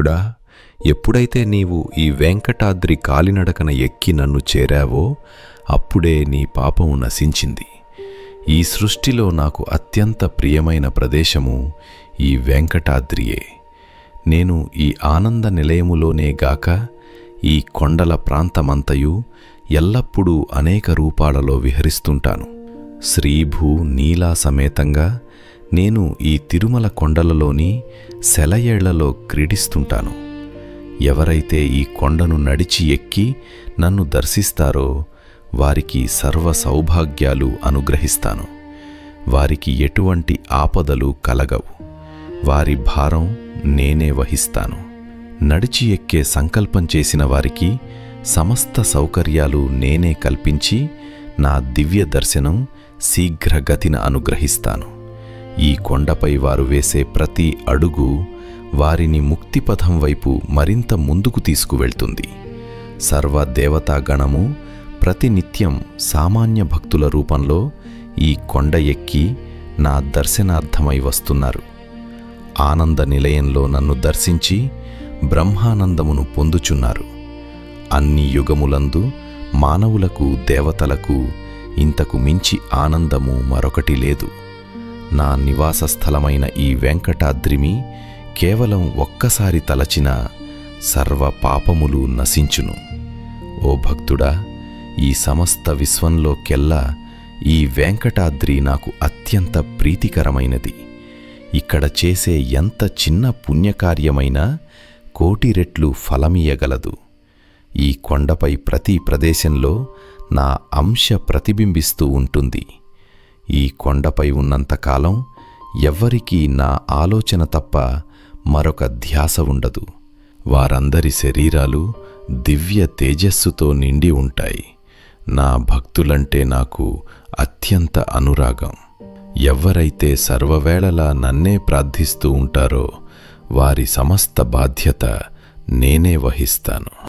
భక్తుడా ఎప్పుడైతే నీవు ఈ వెంకటాద్రి కాలినడకన ఎక్కి నన్ను చేరావో అప్పుడే నీ పాపము నశించింది. ఈ సృష్టిలో నాకు అత్యంత ప్రియమైన ప్రదేశము ఈ వెంకటాద్రియే. నేను ఈ ఆనంద నిలయములోనే గాక ఈ కొండల ప్రాంతమంతయు ఎల్లప్పుడూ అనేక రూపాలలో విహరిస్తుంటాను. శ్రీభూ నీలా సమేతంగా నేను ఈ తిరుమల కొండలలోని సెలయేళ్ళలో క్రీడిస్తుంటాను. ఎవరైతే ఈ కొండను నడిచి ఎక్కి నన్ను దర్శిస్తారో వారికి సర్వ సౌభాగ్యాలు అనుగ్రహిస్తాను. వారికి ఎటువంటి ఆపదలు కలగవు. వారి భారం నేనే వహిస్తాను. నడిచి ఎక్కే సంకల్పం చేసిన వారికి సమస్త సౌకర్యాలు నేనే కల్పించి నా దివ్య దర్శనం శీఘ్రగతిన అనుగ్రహిస్తాను. ఈ కొండపై వారు వేసే ప్రతి అడుగు వారిని ముక్తిపథం వైపు మరింత ముందుకు తీసుకువెళ్తుంది. సర్వదేవతాగణము ప్రతినిత్యం సామాన్య భక్తుల రూపంలో ఈ కొండ ఎక్కి నా దర్శనార్థమై వస్తున్నారు. ఆనంద నిలయంలో నన్ను దర్శించి బ్రహ్మానందమును పొందుచున్నారు. అన్ని యుగములందు మానవులకు దేవతలకు ఇంతకు మించి ఆనందము మరొకటి లేదు. నా నివాస స్థలమైన ఈ వెంకటాద్రిమి కేవలం ఒక్కసారి తలచిన సర్వ పాపములు నశించును. ఓ భక్తుడా ఈ సమస్త విశ్వంలోకెల్లా ఈ వెంకటాద్రి నాకు అత్యంత ప్రీతికరమైనది. ఇక్కడ చేసే ఎంత చిన్న పుణ్యకార్యమైనా కోటి రెట్లు ఫలమియగలదు ఈ కొండపై ప్రతి ప్రదేశంలో నా అంశ ప్రతిబింబిస్తూ ఉంటుంది. ఈ కొండపై ఉన్నంతకాలం ఎవ్వరికీ నా ఆలోచన తప్ప మరొక ధ్యాస ఉండదు. వారందరి శరీరాలు దివ్య తేజస్సుతో నిండి ఉంటాయి. నా భక్తులంటే నాకు అత్యంత అనురాగం. ఎవ్వరైతే సర్వవేళలా నన్నే ప్రార్థిస్తూ ఉంటారో వారి సమస్త బాధ్యత నేనే వహిస్తాను.